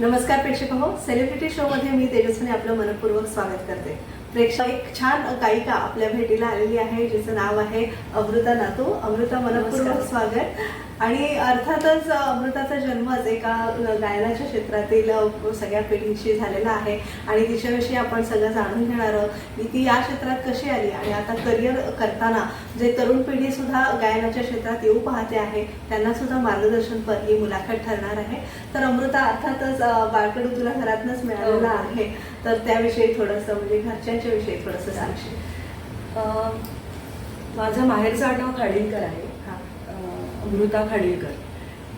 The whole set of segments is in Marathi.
नमस्कार प्रेक्षक हो सेलिब्रिटी शो मध्ये मी तेजस्वीने आपलं मनपूर्वक स्वागत करते. प्रेक्षक एक छान गायिका आपल्या भेटीला आलेली आहे जिचं नाव आहे अमृता नातू. अमृता मनपूर्वक. स्वागत. आणि अर्थातच अमृताचा जन्मच एका गायनाच्या क्षेत्रातील सगळ्या पिढींशी झालेला आहे. आणि तिच्याविषयी आपण सगळं जाणून घेणार आहोत. की ती या क्षेत्रात कशी आली आणि आता करिअर करताना जे तरुण पिढी सुद्धा गायनाच्या क्षेत्रात येऊ पाहते आहे त्यांना सुद्धा मार्गदर्शनपर ही मुलाखत ठरणार आहे. तर अमृता अर्थातच बाळकडू तुला घरातनच मिळालेला हो. आहे. तर त्याविषयी थोडंसं म्हणजे घरच्यांच्या विषयी थोडंसं सांगशील. माझं माहेरचं आडनाव खाडीलकर आहे. अमृता खाडीलकर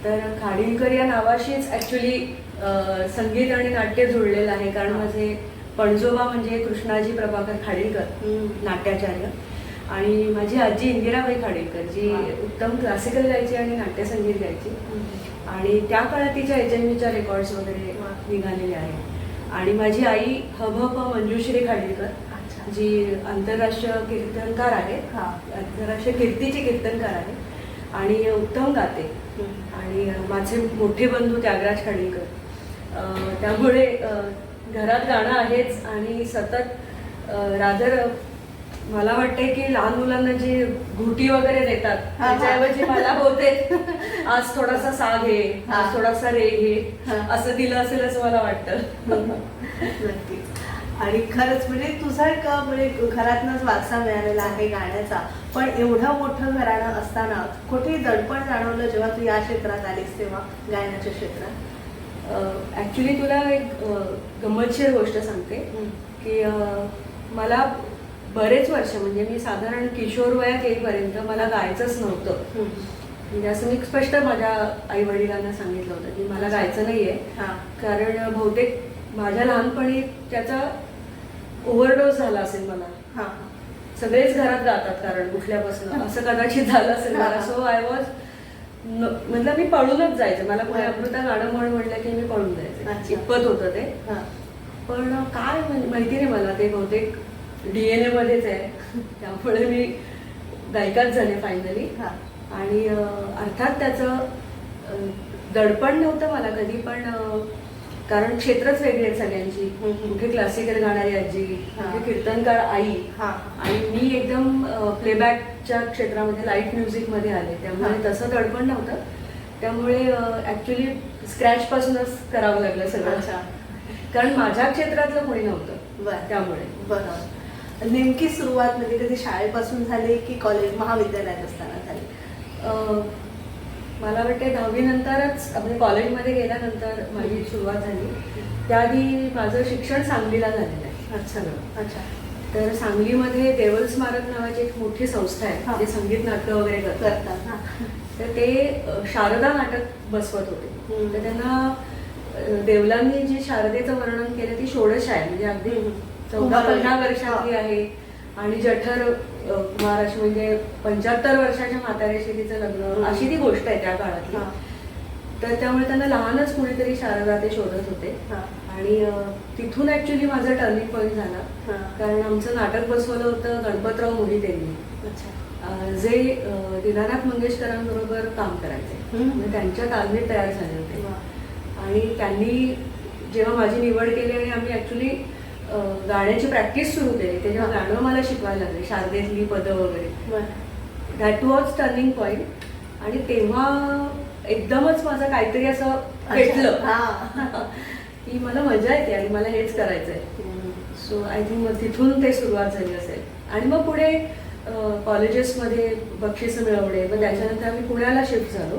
तर खाडीलकर या नावाशीच ॲक्च्युली संगीत आणि नाट्य जुळलेलं आहे कारण. माझे पणजोबा म्हणजे कृष्णाजी प्रभाकर खाडीलकर. नाट्याचार्य आणि माझी आजी इंदिराबाई खाडीलकर जी. उत्तम क्लासिकल गायची आणि नाट्यसंगीत गायची आणि त्या काळात तिच्या एच एम रेकॉर्ड्स वगैरे. निघालेले आहेत आणि माझी आई हभप मंजुश्री खाडीलकर. जी आंतरराष्ट्रीय कीर्तनकार आहे हा. आंतरराष्ट्रीय कीर्तीची कीर्तनकार आहे आणि उत्तम गाते. आणि माझे मोठे बंधू त्यागराज खाडीलकर त्यामुळे घरात गाणं आहेच आणि सतत रादर मला वाटतंय की लहान मुलांना जी घुटी वगैरे देतात. त्याच्याऐवजी मला होते आज थोडासा सा घे हा. आज थोडासा रे घे हा. असं दिलं असेल असं मला वाटतं नक्कीच आणि खरंच म्हणजे तुझा एक म्हणजे घरातनच वारसा मिळालेला आहे गाण्याचा. पण एवढं मोठं घराणं असताना कुठे दडपण जाणवलं जेव्हा तू या क्षेत्रात आलीस तेव्हा गायनाच्या क्षेत्रात? ऍक्च्युली तुला एक गंमतशीर गोष्ट सांगते. की मला बरेच वर्ष म्हणजे मी साधारण किशोर वयात येईपर्यंत मला गायचंच नव्हतं. म्हणजे असं मी स्पष्ट माझ्या आई वडिलांना सांगितलं होतं की मला गायचं नाहीये. हा. कारण बहुतेक माझ्या लहानपणी त्याचा ओव्हरडोस झाला असेल मला. हा. सगळेच घरात गातात कारण उठल्यापासून. असं कदाचित झालं असेल मला. सो आय वॉज म्हटलं मी पळूनच जायचं. मला हा. अमृता गाणं म्हण म्हटलं की मी पळून. जायचं. इतपत होतं ते. हा. पण काय माहि- माहिती नाही मला. ते बहुतेक डीएनए मध्येच आहे. त्यामुळे मी गायिकाच झाले फायनली हा. आणि अर्थात त्याचं दडपण नव्हतं मला कधी पण कारण क्षेत्रच वेगळी आहे सगळ्यांची. कुठे क्लासिकल गाणारी आजी. कुठे कीर्तनकार आई हा. आणि मी एकदम प्लेबॅकच्या क्षेत्रामध्ये लाइट म्युझिकमध्ये आले त्यामुळे. तसं दडपण नव्हतं त्यामुळे ऍक्च्युली स्क्रॅच पासूनच करावं लागलं सगळं. कारण माझ्या क्षेत्रातलं कोणी नव्हतं बरं. त्यामुळे बरोबर नेमकी सुरुवात म्हणजे कधी शाळेपासून झाली की कॉलेज महाविद्यालयात असताना झाली मला वाटते दहावी नंतरच म्हणजे कॉलेजमध्ये गेल्यानंतर माझी सुरुवात झाली त्याआधी माझं शिक्षण सांगलीला झालेलं आहे अच्छा सगळं अच्छा तर सांगलीमध्ये देवल स्मारक नावाची एक मोठी संस्था. आहे जे संगीत नाटक वगैरे करतात. तर ते शारदा नाटक बसवत होते. तर त्यांना देवलांनी जी शारदेचं वर्णन केलं ती षोडश आहे म्हणजे अगदी. चौदा. पंधरा वर्षातली. आहे आणि जठर महाराष्ट्र म्हणजे पंच्याहत्तर वर्षाच्या म्हाताऱ्याशी तिचं लग्न. अशी ती गोष्ट आहे त्या काळातली हा. तर त्यामुळे त्यांना लहानच कुणीतरी शारदा ते शोधत होते. आणि तिथून ऍक्च्युली माझा टर्निंग पॉईंट झाला. कारण आमचं नाटक बसवलं होतं गणपतराव अच्छा अ, जे दीनानाथ मंगेशकरांबरोबर काम करायचे. म्हणजे त्यांच्या तालमीत तयार झाले होते. आणि त्यांनी जेव्हा माझी निवड केली आणि आम्ही ऍक्च्युली गाण्याची प्रॅक्टिस सुरू केली तेव्हा. गाणं मला शिकवायला लागले शारदेतली पदं वगैरे. दॅट वॉज टर्निंग पॉईंट आणि तेव्हा एकदमच माझं काहीतरी असं पेटलं हा. की मला मजा येते आणि मला हेच करायचंय हम्म. सो आय थिंक मग तिथून ते सुरुवात झाली असेल आणि मग पुढे कॉलेजेसमध्ये बक्षिसं मिळवणे मग त्याच्यानंतर आम्ही पुण्याला शिफ्ट झालो.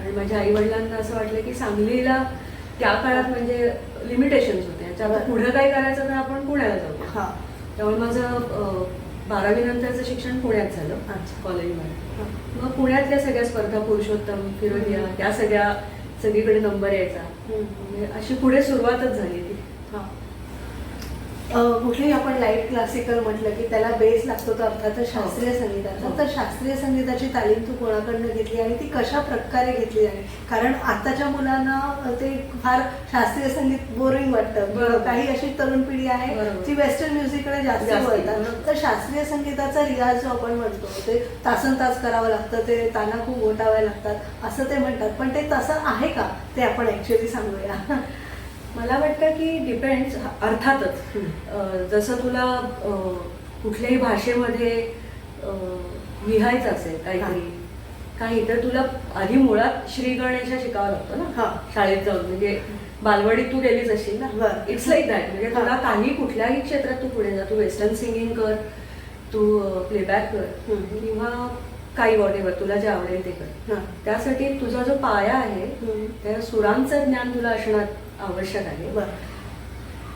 आणि माझ्या आई वडिलांना असं वाटलं की सांगलीला त्या काळात म्हणजे लिमिटेशन्स होते बरं. पुढे काय करायचं तर आपण पुण्याला जाऊ हा. त्यामुळे माझं बारावी नंतरचं शिक्षण पुण्यात झालं. कॉलेजमध्ये. मग पुण्यातल्या सगळ्या स्पर्धा पुरुषोत्तम फिरोदिया. त्या सगळ्या सगळीकडे नंबर यायचा अशी पुढे सुरुवातच झाली ती हा. कुठेही आपण लाइट क्लासिकल म्हटलं की त्याला बेस लागतो तर अर्थातच शास्त्रीय संगीताचा हो. तर शास्त्रीय संगीताची तालीम तू कोणाकडनं घेतली आणि ती कशा प्रकारे घेतली आहे कारण आताच्या मुलांना ते फार शास्त्रीय संगीत बोरिंग वाटतं. काही अशी तरुण पिढी आहे. ती वेस्टर्न म्युझिककडे जास्त वळतात. तर शास्त्रीय संगीताचा रियाज जो आपण म्हणतो ते तासन तास करावं लागतं ते ताना खूप गोटावे लागतात असं ते म्हणतात पण ते तसं आहे का ते आपण ऍक्च्युली सांगूया मला वाटतं की डिपेंड्स अर्थातच. जसं तुला कुठल्याही भाषेमध्ये लिहायचं असेल काहीतरी काही तर तुला आधी मुळात श्री गणेशा शिकावं लागतं हा. ना शाळेत जाऊन. म्हणजे बालवाडीत तू गेलीच असशील ना. इट्स लाईक दॅट म्हणजे. तुला काही कुठल्याही क्षेत्रात तू पुढे जा. तू वेस्टर्न सिंगिंग कर. तू प्लेबॅक कर. किंवा काही वॉटेवर तुला जे आवडेल ते कर हा. त्यासाठी तुझा जो पाया आहे. त्या सुरांचं ज्ञान तुला असणं आवश्यक आहे.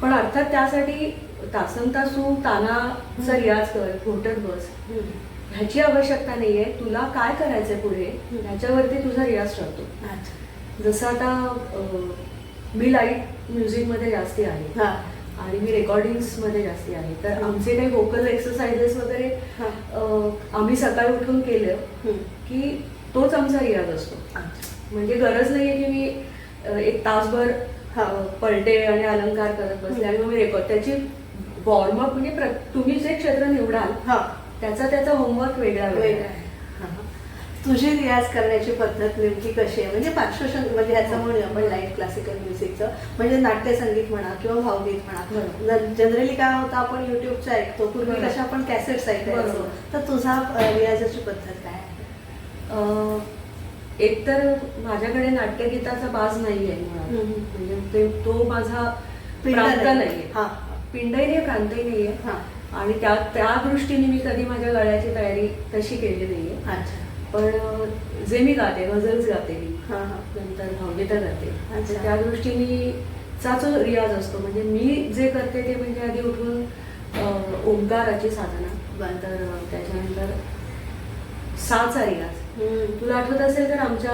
पण अर्थात त्यासाठी तासन तासू तानाचा रियाज कर घोटत बस. ह्याची आवश्यकता नाहीये तुला काय करायचंय पुढे ह्याच्यावरती तुझा रियाज ठरतो. जसं आता मी लाइट म्युझिकमध्ये जास्ती आहे हा. आणि मी रेकॉर्डिंग्समध्ये जास्ती आहे तर आमचे काही व्होकल एक्सरसाइजेस वगैरे हा. आम्ही सकाळी उठून केलं. की तोच आमचा रियाज असतो. म्हणजे गरज नाहीये की मी एक तासभर पलटे आणि अलंकार करत बसले आणि मग मी रेकॉर्ड त्याची वॉर्मअप म्हणजे तुम्ही जे क्षेत्र निवडाल हा. त्याचा त्याचा होमवर्क वेगळा वेगळं आहे. तुझी रियाज करण्याची पद्धत नेमकी कशी आहे म्हणजे पार्श्वसंग म्हणजे ह्याचं म्हणूया आपण लाइट क्लासिकल म्युझिकचं म्हणजे नाट्यसंगीत म्हणा किंवा भावगीत म्हणा. जनरली काय होतं आपण युट्यूबचं ऐकतो पूर्वी. कशा आपण कॅसेट्स बरोबर. तर तुझा रियाजाची पद्धत काय आहे अ, एकतर माझ्याकडे नाट्यगीताचा बाज नाही आहे. म्हणजे ते- तो माझा पिंड प्रांत नाही. नाहीये हा. पिंडही नाही प्रांतही नाहीये हा. आणि त्या त्या दृष्टीने मी कधी माझ्या गळ्याची तयारी तशी केली नाहीये अच्छा पण जे मी गाते गझल्स गाते मी हा हा नंतर भावगीता गाते त्या दृष्टीने चा जो रियाज असतो म्हणजे मी जे करते ते म्हणजे आधी उठून ओंकाराची साधना नंतर त्याच्यानंतर साचा रियाज. तुला आठवत असेल तर आमच्या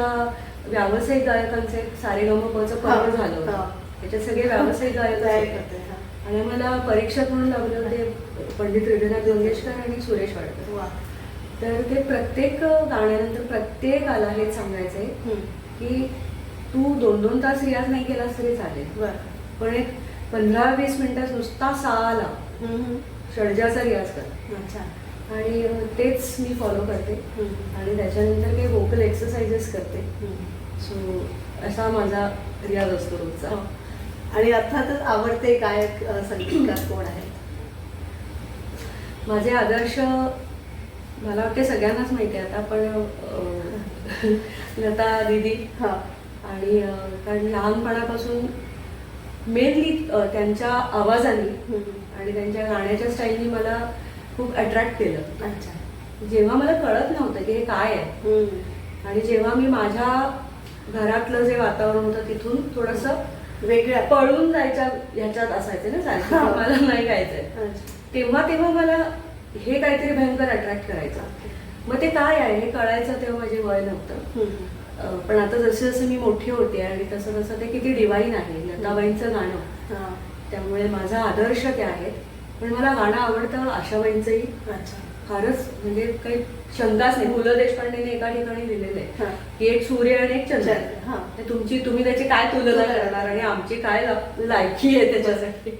व्यावसायिक गायकांचे सारे गमपचं पर्व झालं. होतं त्याच्यात सगळे व्यावसायिक गायक. आणि मला परीक्षक म्हणून लागले होते पंडित रवींद्रनाथ गंगेशकर आणि सुरेश वाडकर. तर ते प्रत्येक गाण्यानंतर प्रत्येकाला हे सांगायचंय. की तू दोन दोन तास रियाज नाही केलास तरी चालेल बरं. पण एक पंधरा वीस मिनिटात नुसता साला. षडजाचा रियाज कर अच्छा आणि तेच मी फॉलो करते. आणि त्याच्यानंतर काही वोकल एक्सरसाइजेस करते. सो असा माझा रियाज असतो रोजचा हो. आणि अर्थातच आवडते गायक संगीतकार कोण आहेत माझे आदर्श मला वाटते सगळ्यांनाच माहिती आहे आता पण लता दिदी हा आणि कारण लहानपणापासून मेनली त्यांच्या आवाजाने. आणि त्यांच्या गाण्याच्या स्टाईलनी मला खूप अट्रॅक्ट केलं अच्छा जेव्हा मला कळत नव्हतं की हे काय आहे. आणि जेव्हा मी माझ्या घरातलं जे वातावरण होतं तिथून थोडंसं वेगळ्या पळून जायच्या ह्याच्यात असायचं ना सारखं मला नाही गायचंय. तेव्हा तेव्हा मला हे काहीतरी भयंकर अट्रॅक्ट करायचं. मग ते काय आहे? हे कळायचं तेव्हा माझे वय नव्हतं. पण आता जसं जसं मी मोठी होते आणि तसं तसं ते किती डिवाईन आहे. लताबाईंचं गाणं. त्यामुळे माझा आदर्श ते आहेत. पण मला गाणं आवडतं आशाबाईंचंही. फारच म्हणजे काही शंकाच नाही. पु ल देशपांडेने एका ठिकाणी लिहिलेलं आहे. की एक सूर्य आणि एक चंद्र. हा. तुमची तुम्ही त्याची काय तुलना करणार? आणि आमची काय लायकी आहे त्याच्यासाठी?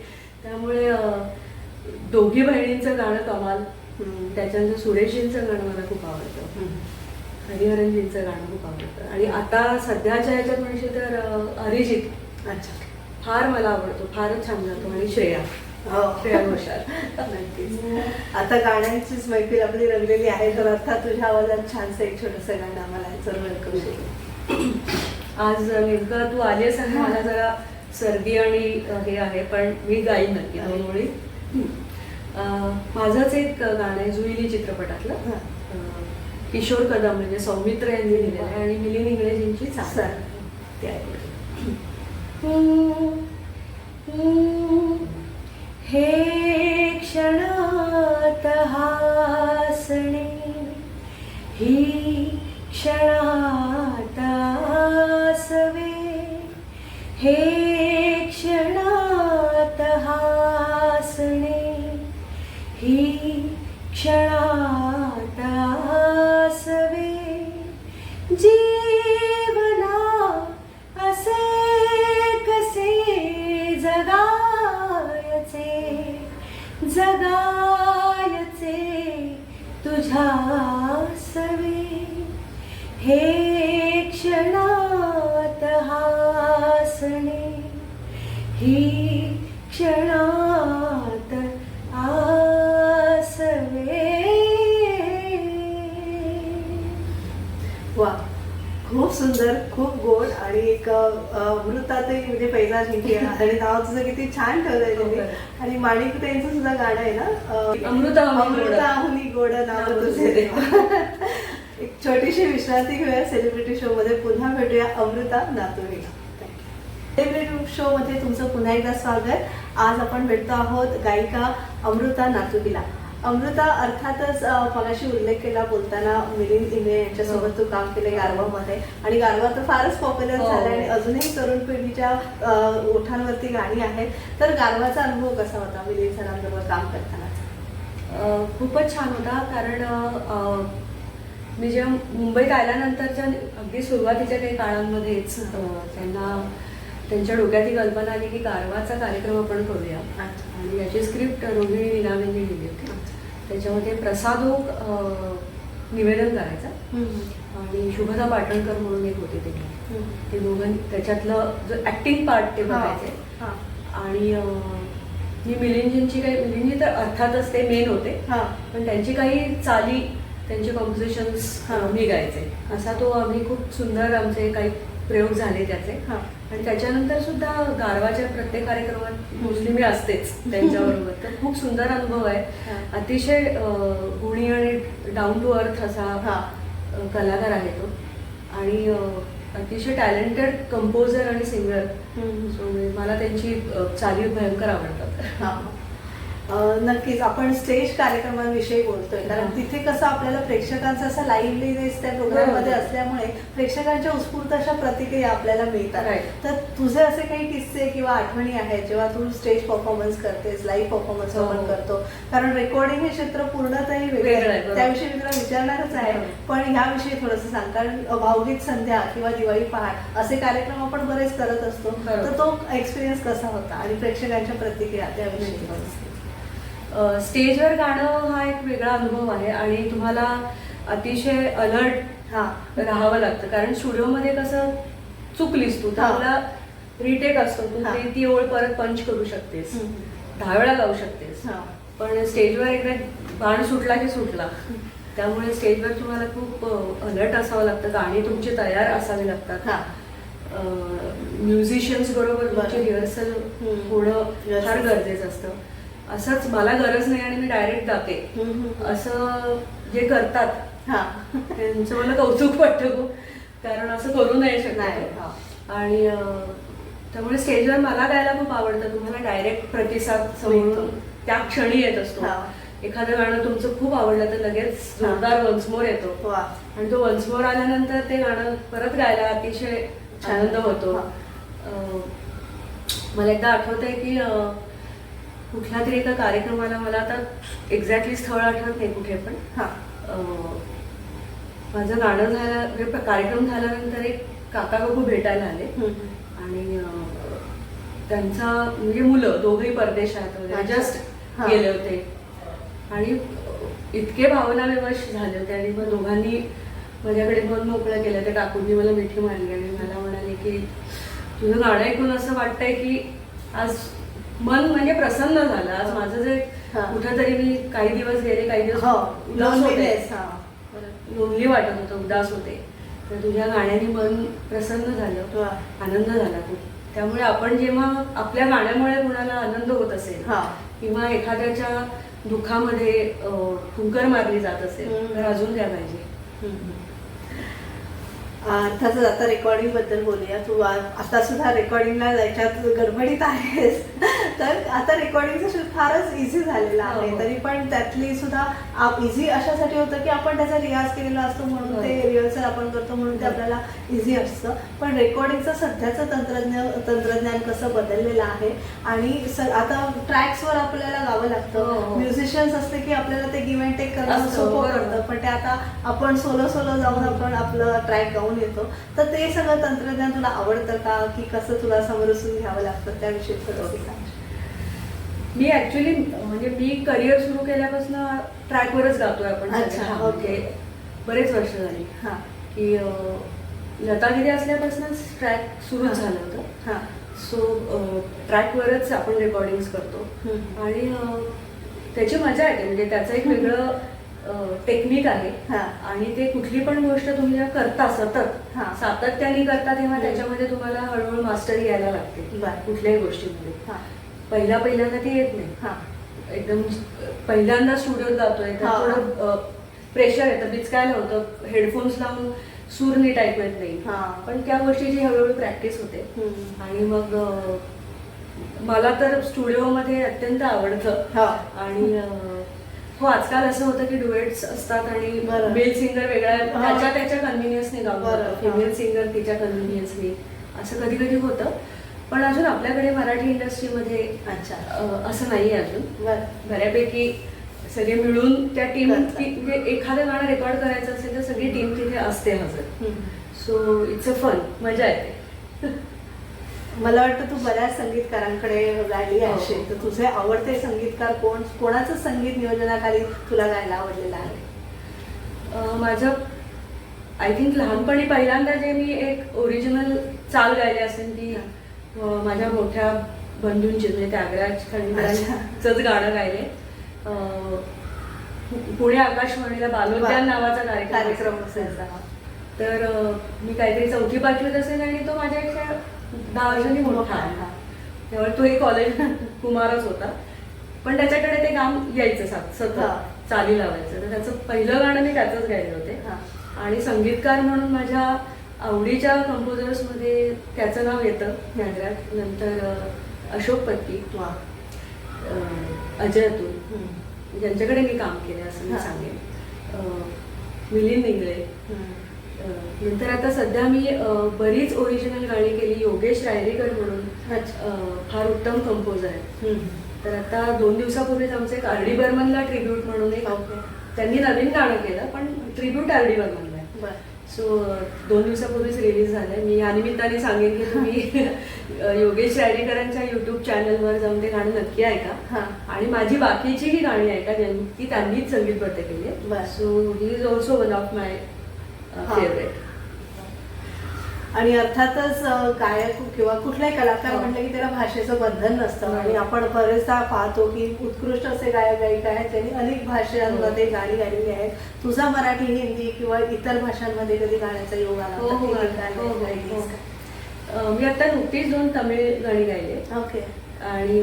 त्यामुळे दोघी बहिणींचं गाणं कमाल. त्याच्यानंतर सुरेशजींचं गाणं मला खूप आवडतं. हरिहरनजींचं गाणं खूप आवडतं. आणि आता सध्याच्या ह्याच्यात म्हणजे तर अरिजित. अच्छा. फार मला आवडतो फारच छान गातो. आणि श्रेया. हो. श्रेया घोषाल. नक्कीच. आता गाण्यांचीच मैफिल आपली रंगलेली आहे तर अर्थात तुझ्या आवाजात छानसं एक छोटस गाणं आम्हाला सर्व करू. शकतो आज नेमकं तू आलीस आणि मला जरा सर्दी आणि हे आहे पण मी गाईन नक्की दोन माझंच एक गाणं आहे जुईली चित्रपटातलं हा. किशोर कदम म्हणजे सौमित्र यांनी लिहिलेलं आहे आणि मिलिंद इंग्रजींची चाल. ते ऐकूया. हे क्षणात हासणे ही क्षणात आसवे हे क्षणात हासणे ही क्षणात आसवे अमृतातही म्हणजे जिंकली आणि नाव तुझं किती छान ठेवलंय हो, तुम्ही. आणि माणिक त्यांचं सुद्धा गाणं आहे ना? अ, अमृताहुनी गोड. अमृताहुनी गोड नाव तुझे. एक छोटीशी विश्रांती घेऊया सेलिब्रिटी शो मध्ये. पुन्हा भेटूया अमृता नातुरीला. सेलिब्रिटी शो मध्ये तुमचं पुन्हा एकदा स्वागत. आज आपण भेटतो आहोत गायिका अमृता नातुकीला अमृता अर्थातच मगाशी उल्लेख केला बोलताना मिलिंद इंगळे यांच्यासोबत तू काम केले गारवामध्ये. आणि गारवा तर फारच पॉप्युलर हो. झाला आणि अजूनही तरुण पिढीच्या ओठांवरती गाणी आहेत. तर गारवाचा अनुभव कसा होता मिलिंद सरांबरोबर काम करताना? खूपच छान होता. कारण मी जेव्हा मुंबईत आल्यानंतरच्या अगदी सुरुवातीच्या काही काळांमध्येच त्यांना त्यांच्या डोक्यात ही कल्पना आली की गारवाचा कार्यक्रम आपण करूया. आणि याची स्क्रिप्ट रोहिणी निनावेंनी लिहिली होती. त्याच्यामध्ये प्रसादोग निवेदन करायचं. आणि शुभदा पाटणकर म्हणून एक होते ते. ते दोघं त्याच्यातलं जो ऍक्टिंग पार्ट ते बघायचे. हा. आणि मी मिलिंदजींची काही मिलिंदजी तर अर्थातच ते मेन होते. हा. पण त्यांची काही चाली त्यांचे कॉम्पोजिशन्स हा. मी गायचे असा तो आम्ही खूप सुंदर आमचे काही प्रयोग झाले त्याचे. आणि त्याच्यानंतर सुद्धा गारवाच्या प्रत्येक कार्यक्रमात मोस्टली मी असतेच त्यांच्याबरोबर तर खूप सुंदर अनुभव. आहे अतिशय गुणी आणि डाऊन टू अर्थ असा हा. कलाकार आहे तो आणि अतिशय टॅलेंटेड कंपोजर आणि सिंगर. सो मला त्यांची अ, चाली भयंकर आवडतात हा. नक्कीच आपण स्टेज कार्यक्रमांविषयी बोलतोय कारण हा. तिथे कसं आपल्याला प्रेक्षकांचा असा लाईव्हलीनेस त्या प्रोग्राममध्ये. असल्यामुळे प्रेक्षकांच्या उत्स्फूर्त अशा प्रतिक्रिया आपल्याला मिळतात. तर तुझे असे काही किस्से किंवा आठवणी आहेत जेव्हा तू स्टेज परफॉर्मन्स करतेस लाईव्ह परफॉर्मन्स हो. आपण करतो कारण रेकॉर्डिंग हे क्षेत्र वेगळं आहे, बरोबर. त्याविषयी मी तुला विचारणारच आहे बरोबर. पण ह्याविषयी थोडंसं सांग कारण भावगीत संध्या किंवा दिवाळी पहाट असे कार्यक्रम आपण बरेच करत असतो. तर तो एक्सपिरियन्स कसा होता आणि प्रेक्षकांच्या प्रतिक्रिया त्याविषयी स्टेजवर गाणं हा एक वेगळा अनुभव आहे आणि तुम्हाला अतिशय अलर्ट हा राहावं लागतं कारण स्टुडिओमध्ये कसं चुकलीस तू. तुला रिटेक असतो तू. ती ती ओळ परत पंच करू शकतेस. दहा वेळा गाऊ शकतेस. पण स्टेजवर एकदा बाण सुटला की सुटला त्यामुळे स्टेजवर तुम्हाला खूप अलर्ट असावं लागतं गाणी तुमची तयार असावी लागतात. म्युझिशियन्स बरोबर तुमची. रिहर्सल. होणं. फार गरजेचं असतं असंच मला गरज नाही आणि मी डायरेक्ट हम्म. असं जे करतात हा. त्यांचं मला कौतुक वाटतं कारण असं करू नाही, हा. आणि त्यामुळे स्टेजवर मला गायला खूप आवडतं तुम्हाला डायरेक्ट प्रतिसाद मिळतो. त्या क्षणी येत असतो. एखादं गाणं तुमचं खूप आवडलं तर लगेच. जोरदार वन्समोर येतो. आणि तो वन्समोर आल्यानंतर ते गाणं परत गायला अतिशय. आनंद होतो हा. मला एकदा आठवत आहे की कुठल्या तरी एका कार्यक्रमाला मला आता एक्झॅक्टली स्थळ आठवत नाही कुठे पण हा. माझं गाणं झालं म्हणजे कार्यक्रम झाल्यानंतर एक काका काकू भेटायला आले. आणि त्यांचा म्हणजे मुलं दोघही परदेशात वगैरे. जस्ट. गेले होते आणि इतके भावनाविवश झाले होते आणि मग दोघांनी माझ्याकडे मन मोकळं केलं त्या काकूंनी मला मिठी मारली आणि मला म्हणाले की तुझं गाणं ऐकून असं वाटतंय की आज मन म्हणजे प्रसन्न झालं आज माझं जे हा. कुठंतरी मी काही दिवस गेले काही दिवस हो. उदास होते Loneliness, हा. लोनली वाटत होतं उदास होते तर तुझ्या गाण्याने मन प्रसन्न झालं वा. आनंद झाला खूप त्यामुळे आपण जेव्हा आपल्या गाण्यामुळे कुणाला आनंद होत असेल हा. किंवा एखाद्याच्या दुःखामध्ये अं, फुंकर मारली जात असेल हम्म. तर अजून काय पाहिजे हम्म. अर्थातच आता रेकॉर्डिंगबद्दल बोलूया तू आता सुद्धा रेकॉर्डिंगला याच्यात गडबडीत आहेस तर आता रेकॉर्डिंगचं शूट फारच इझी झालेलं हो, आहे हो. तरी पण त्यातली सुद्धा इझी अशासाठी होतं की आपण त्याचा रियाज केलेला असतो म्हणून ते हो. रिहर्सल आपण करतो म्हणून ते हो. आपल्याला इझी असतं पण रेकॉर्डिंगचं सध्याचं तंत्रज्ञान तंत्रज्ञान कसं बदललेलं आहे आणि स- आता ट्रॅक्सवर आपल्याला गावं हो, लागतं हो. म्युझिशियन्स असते की आपल्याला ते गिव्ह अँड टेक करणं सोपं. पडतं पण ते आता आपण सोलो सोलो जाऊन आपण आपलं ट्रॅक गाऊन येतो. तर ते सगळं तंत्रज्ञान तुला आवडतं का? की कसं तुला समरसून घ्यावं लागतं? त्याविषयी थोडं सांग. मी ऍक्च्युली म्हणजे मी करिअर सुरू केल्यापासून ट्रॅकवरच गातोय आपण. अच्छा, ओके. म्हणजे बरेच वर्ष झाली. हां. की लतागिरी असल्यापासूनच ट्रॅक सुरू. झालं होतं. हां. सो ट्रॅकवरच आपण रेकॉर्डिंग्स करतो. आणि त्याची मजा येते. म्हणजे त्याचं एक वेगळं टेक्निक आहे हा. आणि ते कुठली पण गोष्ट तुम्ही जेव्हा करता सतत हा. सातत्याने करता तेव्हा. त्याच्यामध्ये तुम्हाला हळूहळू मास्टरी यायला लागते. कुठल्याही गोष्टीमध्ये पहिल्या पहिल्यांदा ती येत नाही हा एकदम पहिल्यांदा स्टुडिओत जातोय तर. थोडं प्रेशर येतं बिचकायला होतं हेडफोन्स लावून सूर नीट ऐकू येत नाही हा. पण त्या गोष्टीची हळूहळू प्रॅक्टिस होते. आणि मग मला तर स्टुडिओमध्ये अत्यंत आवडतं. आणि हो आजकाल असं होतं की डुएट्स असतात आणि. मेल सिंगर वेगळ्या. त्याच्या त्याच्या कन्व्हिनियन्सने बरं, गावं हा. फिमेल सिंगर तिच्या कन्व्हिनियन्सने असं कधी कधी होतं पण अजून आपल्याकडे मराठी इंडस्ट्रीमध्ये अच्छा असं नाही आहे अजून बऱ्यापैकी सगळे मिळून त्या टीम. म्हणजे एखादं गाणं रेकॉर्ड करायचं असेल तर सगळी टीम तिथे असते हजर. सो इट्स अ फन मजा येते मला वाटतं तू बऱ्याच संगीतकारांकडे गायली हो. आहेस. तर तुझे आवडते संगीतकार कोण? कोणाचं संगीत नियोजनाखाली तुला गायला आवडलेलं आहे? माझं आय थिंक लहानपणी पहिल्यांदा जे मी एक ओरिजिनल चाल गायली असेल ती माझ्या मोठ्या बंधूंची म्हणजे त्यागराज खंडरांचंच गाणं गायले. पुणे आकाशवाणीला बालोद्यान नावाचा कार्यक्रम असायचा. तर मी काहीतरी चौथी पाचवीत असेल आणि तो दहा वर्षांनी मोठा हा. त्यामुळे तो एक कॉलेज कुमारच होता पण त्याच्याकडे ते काम यायचं सात सतत. चाली लावायचं तर त्याचं पहिलं गाणं मी त्याचंच गायले होते. आणि संगीतकार म्हणून माझ्या आवडीच्या कंपोजर्समध्ये त्याचं नाव येतं नागराज नंतर अशोक पत्की वा. अजय अतुल. ज्यांच्याकडे मी काम केलं असं मी. सांगेन मिलिंद इंगळे नंतर आता सध्या मी बरीच ओरिजिनल गाणी केली योगेश रायरेकर म्हणून फार उत्तम कंपोजर हम्म. तर आता दोन दिवसापूर्वीच आमचं एक आर डी बर्मनला ट्रिब्यूट म्हणून एक. त्यांनी नवीन गाणं केलं पण ट्रिब्यूट आर डी बर्मनला आहे. सो दोन दिवसापूर्वीच रिलीज झालंय मी या निमित्ताने सांगेन की तुम्ही योगेश रायडेकरांच्या युट्यूब चॅनलवर जाऊन ते गाणं नक्की ऐका. आणि माझी बाकीची ही गाणी ऐका ज्यांनी ती त्यांनीच संगीतबद्ध केली. So he is also one of my. Favourite आणि अर्थातच गायक किंवा कुठलाही कलाकार हो. म्हटलं की त्याला भाषेचं बंधन नसतं. हो. आणि आपण बरेचदा पाहतो की उत्कृष्ट असे गायक गायिका आहेत त्यांनी अनेक भाषांमध्ये गाणी गायलेली आहेत. तुझा मराठी हिंदी किंवा इतर भाषांमध्ये कधी गाण्याचा योग आला हो? हो हो, हो, हो. मी आता नुकतीच दोन तमिळ गाणी गायले ओके. आणि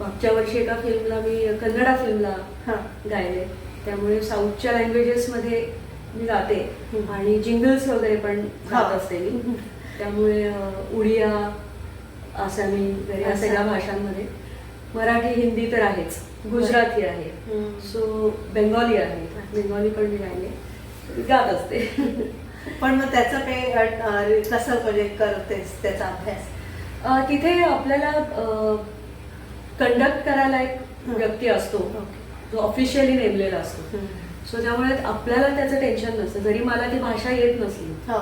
मागच्या वर्षी एका फिल्मला मी कन्नडा फिल्मला हा. गायले. त्यामुळे साऊथच्या लँग्वेजेसमध्ये मी हम्म. आणि जिंगल्स वगैरे पण हा. असते मी त्यामुळे उडिया आसामी वगैरे या सगळ्या. भाषांमध्ये मराठी हिंदी तर आहेच गुजराती आहे. सो बेंगॉली आहे बेंगॉली पण मी गायले गात असते पण मग त्याचं काही कसं म्हणजे करतेस त्याचा अभ्यास तिथे आपल्याला कंडक्ट करायला एक. व्यक्ती असतो. जो ऑफिशियली नेमलेला असतो. सो त्यामुळे आपल्याला त्याचं टेन्शन नसतं जरी मला ती भाषा येत नसली हो.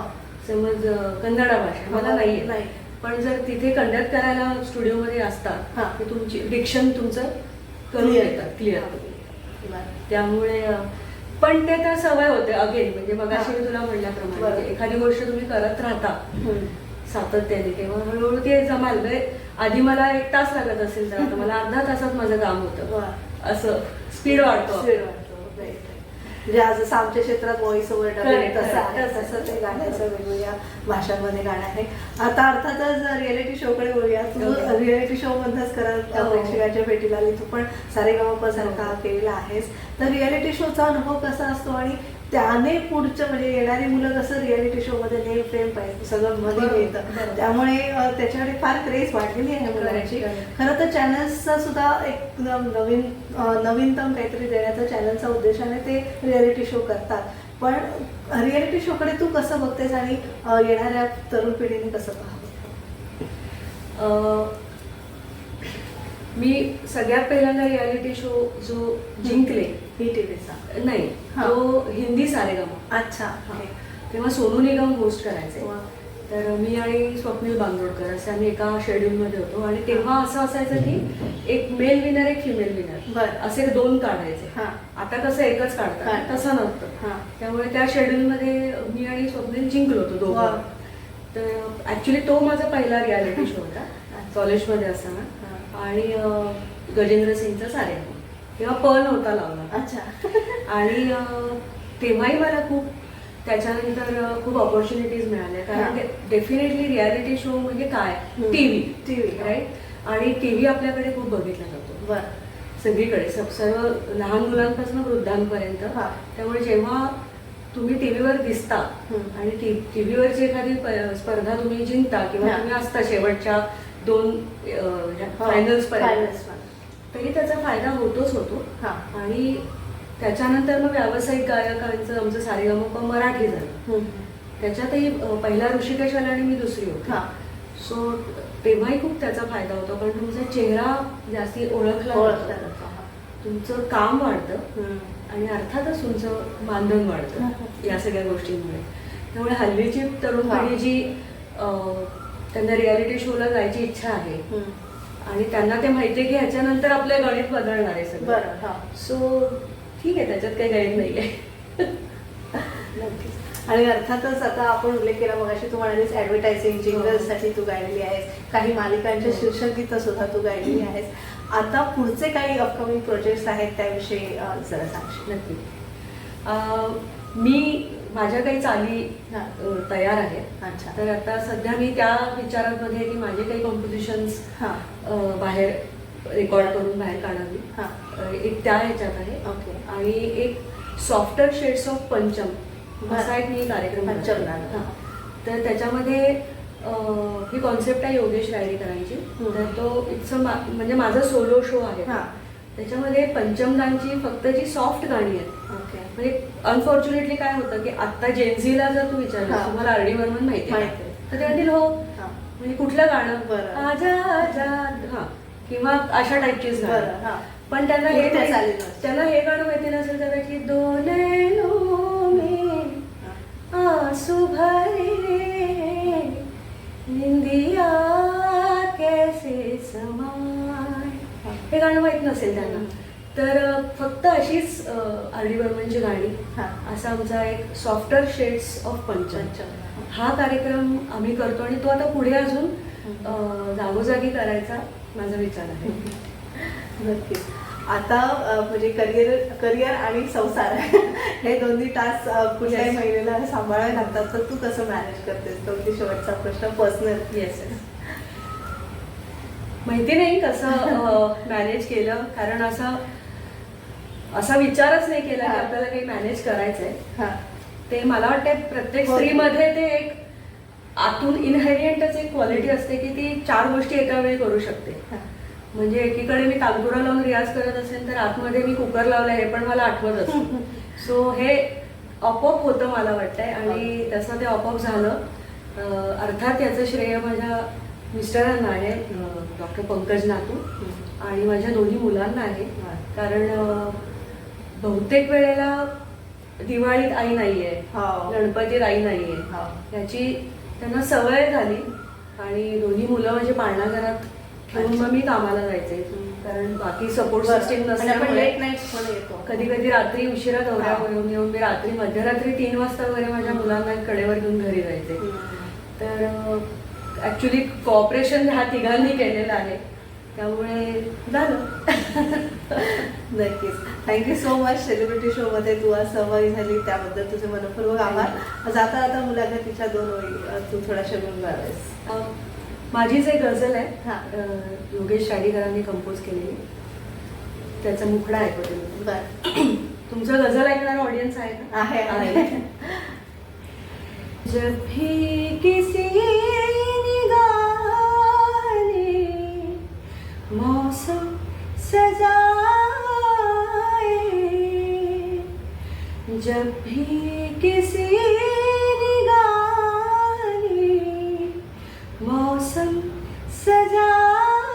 समज कन्नडा भाषा मला हो, नाही येत. पण जर तिथे कंडक्ट करायला स्टुडिओमध्ये असतात हा. ते तुमची डिक्शन तुमचं करून. देतात क्लिअर. त्यामुळे पण ते तर सवय होते अगेन म्हणजे मगाशी हा. मी तुला म्हणल्याप्रमाणे एखादी गोष्ट तुम्ही करत राहता. सातत्याने तेव्हा हळूहळू ते जमाल म्हणजे आधी मला एक तास लागत असेल तर मला अर्धा तासात माझं काम होतं. असं स्पीड वाढतो म्हणजे आज जसं आमच्या क्षेत्रात व्हॉइस ओव्हर Correct, तसं आहे. तसं ते गाण्याचं वेगवेगळ्या भाषांमध्ये गाणं आहे आता अर्थातच रियालिटी शो कडे बोलूया तू. रियालिटी शो मधनच करत हो. प्रेक्षकाच्या भेटीला आली तू पण सारेगामा सारखा हो. केलेला आहेस तर रियालिटी शोचा अनुभव कसा असतो आणि त्याने पुढचं म्हणजे येणारी मुलं कसं रियालिटी शो मध्ये नेम फ्रेम पाहिजे सगळं मध्ये बरोबर. त्यामुळे त्याच्याकडे फार क्रेज वाढलेली आहे मुलांची. खरं तर चॅनल्सचा सुद्धा एक नवीन नवीनतम काहीतरी देण्याचा चॅनलचा उद्देशाने ते रियालिटी शो करतात पण रियालिटी शोकडे तू कसं बघतेस आणि येणाऱ्या तरुण पिढीने कसं पाहावं अ, मी सगळ्यात पहिल्यांदा रियालिटी शो जो जिंकले ही टीव्हीचा नाही हा. तो हिंदी सारेगामा अच्छा हा. तेव्हा सोनू निगम होस्ट करायचे वा. तर मी आणि स्वप्नील बांदोडकर असे आम्ही एका शेड्यूलमध्ये होतो आणि तेव्हा असं असायचं की एक मेल विनर एक फिमेल विनर बरं. असे दोन काढायचे हा. आता कसं एकच काढतात. तसं नव्हतं हा. त्यामुळे त्या शेड्यूलमध्ये मी आणि स्वप्नील जिंकलो होतो वा. दोघं तर ऍक्च्युली तो माझा पहिला रियालिटी शो होता कॉलेजमध्ये असताना हा. आणि अं, गजेंद्र सिंगचा सारे तेव्हा पण होता लावला अच्छा आणि तेव्हाही मला खूप त्याच्यानंतर खूप ऑपॉर्च्युनिटीज मिळाल्या हा. कारण डेफिनेटली रियालिटी शो म्हणजे काय. टीव्ही TV, हा. राईट आणि टीव्ही आपल्याकडे खूप बघितला जातो बर सगळीकडे सब- सर्व लहान मुलांपासून वृद्धांपर्यंत हा. त्यामुळे जेव्हा तुम्ही टीव्हीवर दिसता. आणि टीव्हीवरची एखादी प- स्पर्धा तुम्ही जिंकता किंवा हा. तुम्ही असता शेवटच्या दोन फायनल्स पर्यंत फायनल्स तरी त्याचा फायदा होतोच होतो हा आणि त्याच्यानंतर मग व्यावसायिक गायकांचं आमचं सारेगमप मराठी झालं. त्याच्यातही पहिला ऋषिकेश आला आणि मी दुसरी होती हा सो तेव्हाही खूप त्याचा फायदा होतो कारण तुमचा चेहरा जास्ती ओळखला ओळखला. तुमचं काम वाढतं. आणि अर्थातच तुमचं मानधन वाढतं या सगळ्या गोष्टींमुळे त्यामुळे हल्लीची तरुण. पिढी जी त्यांना रियालिटी शोला जायची इच्छा आहे. आणि त्यांना ते माहितीये की ह्याच्यानंतर आपलं गणित बदलणार आहे सगळं. बरं हा. सो ठीक आहे त्याच्यात काही गणित नाहीये. नक्कीच. आणि अर्थातच आता आपण उल्लेख केला मग अशी तू म्हणालीस ऍडव्हर्टायझिंग जिंगल्ससाठी तू गायलेली आहेस. काही मालिकांच्या हो. शीर्षकगीतं सुद्धा तू गायलेली आहेस. आता पुढचे काही अपकमिंग प्रोजेक्ट्स आहेत त्याविषयी जरा सांगशील. नक्की. मी माझ्या काही चाली हा. तयार आहेत. अच्छा. तर आता सध्या मी त्या विचारांमध्ये की माझे काही कॉम्पिटिशन्स हा. बाहेर रेकॉर्ड करून बाहेर काढावी. हा. एक त्या ह्याच्यात आहे. ओके. आणि एक सॉफ्टर शेड्स ऑफ पंचम. असा एक मी कार्यक्रम पंचम. हा. तर त्याच्यामध्ये ही कॉन्सेप्ट आहे योगेश रायडीकरांची हम्म. तर तो इट्स म्हणजे माझा सोलो शो आहे. हा. त्याच्यामध्ये पंचमदांची फक्त जी सॉफ्ट गाणी आहेत ओके म्हणजे अनफॉर्च्युनेटली काय होतं की आता जेन्झीला जर तू विचारलं हा. तुम्हाला आर डी वर्मन माहिती आहे माहिती आहे. का? तर ते म्हणतील हो हा म्हणजे कुठलं गाणं. आजा आजा हा किंवा अशा टाईपचीच बरं गाणं हा पण त्यांना हे माहित- चालीनं? त्यांना हे गाणं माहिती नसेल तर की दो नैनों में आंसू भरे निंदिया कैसे समाए हे गाणं माहीत नसेल त्यांना. तर फक्त अशीच आर डी बर्मनची गाणी असा आमचा एक सॉफ्टर शेड्स ऑफ पंचम. हा कार्यक्रम आम्ही करतो आणि तो आता पुढे अजून जागोजागी करायचा माझा विचार आहे. नक्कीच. आता म्हणजे करिअर करिअर आणि संसार हे दोन्ही टास्क कुठल्याही. महिलेला सांभाळावे लागतात. तर तू कसं मॅनेज करतेस? तो अगदी शेवटचा प्रश्न पर्सनल येस माहिती नाही कसं मॅनेज केलं. कारण असा असा विचारच नाही केला की हा. आपल्याला काही मॅनेज करायचंय. हा. ते मला वाटतं प्रत्येक हो. स्त्रीमध्ये ते एक आतून इनहेरियंटच एक क्वालिटी असते की ती चार गोष्टी एका वेळी करू शकते. हा. म्हणजे एकीकडे मी तांदुरा लावून रियाज करत असेल तर आतमध्ये मी कुकर लावला हे पण मला आठवत असतं. सो हे आपोआप होतं मला वाटतंय आणि तसं ते आपोआप झालं. अर्थात याचं श्रेय माझ्या मिस्टरांना आहे डॉक्टर पंकज नातू आणि माझ्या दोन्ही मुलांना आहे कारण बहुतेक वेळेला दिवाळीत आई नाहीये हो. गणपतीत आई नाहीये हो. याची त्यांना सवय झाली आणि दोन्ही मुलं माझे पाळणा घरात ठेवून मग मी कामाला जायचे. कारण बाकी सपोर्ट. सिस्टीम नसल्यामुळे कधी कधी रात्री उशिरा हा. दौऱ्यावर येऊन मी रात्री मध्यरात्री तीन वाजता वगैरे माझ्या मुलांना कडेवर घेऊन घरी जायचे. तर ऍक्च्युली कॉपरेशन ह्या तिघांनी केलेलं आहे. त्यामुळे झालं. नक्कीच. Thank you so much celebrity show मध्ये तू आज सहभागी झाली त्याबद्दल तुझे मनपूर्वक आभार. जाता जाता मुलाखतीच्या दोन अ, तू थोड्याशा गुण गावेस माझीच एक गझल आहे हा. योगेश शाडीकरांनी कंपोज केलेली. त्याचा मुखडा ऐकवते मी. बर. तुमचं गझल ऐकणार ऑडियन्स आहे का आहे. जब भी किसी जब भी किसी निगाह मौसम सजाए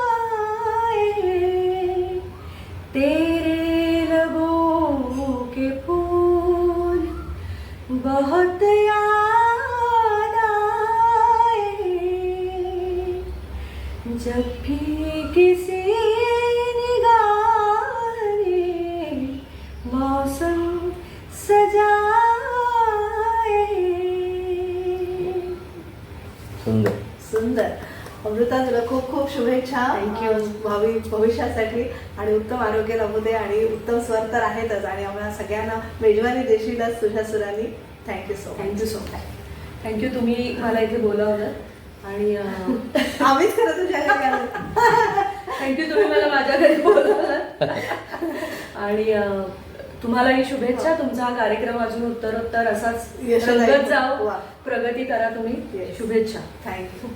तेरे लबों के फूल बहुत याद आए। जब भी किसी अमृता तुला खूप खूप शुभेच्छा. अं, भावी भविष्यासाठी आणि उत्तम आरोग्य लाभू दे आणि उत्तम स्वर तर आहेतच आणि आम्हाला सगळ्यांना मेजवानी देशीलच तुझ्या सुरांनी. Thank you so thank you so much thank you तुम्ही मला इथे बोलावलं. आणि आम्हीच खरं तुझ्या. थँक्यू तुम्ही मला माझ्या घरी बोलावलं. आणि तुम्हालाही शुभेच्छा. तुमचा हा कार्यक्रम अजून उत्तरोत्तर असाच जाओ वा. प्रगती करा तुम्ही. शुभेच्छा. थँक्यू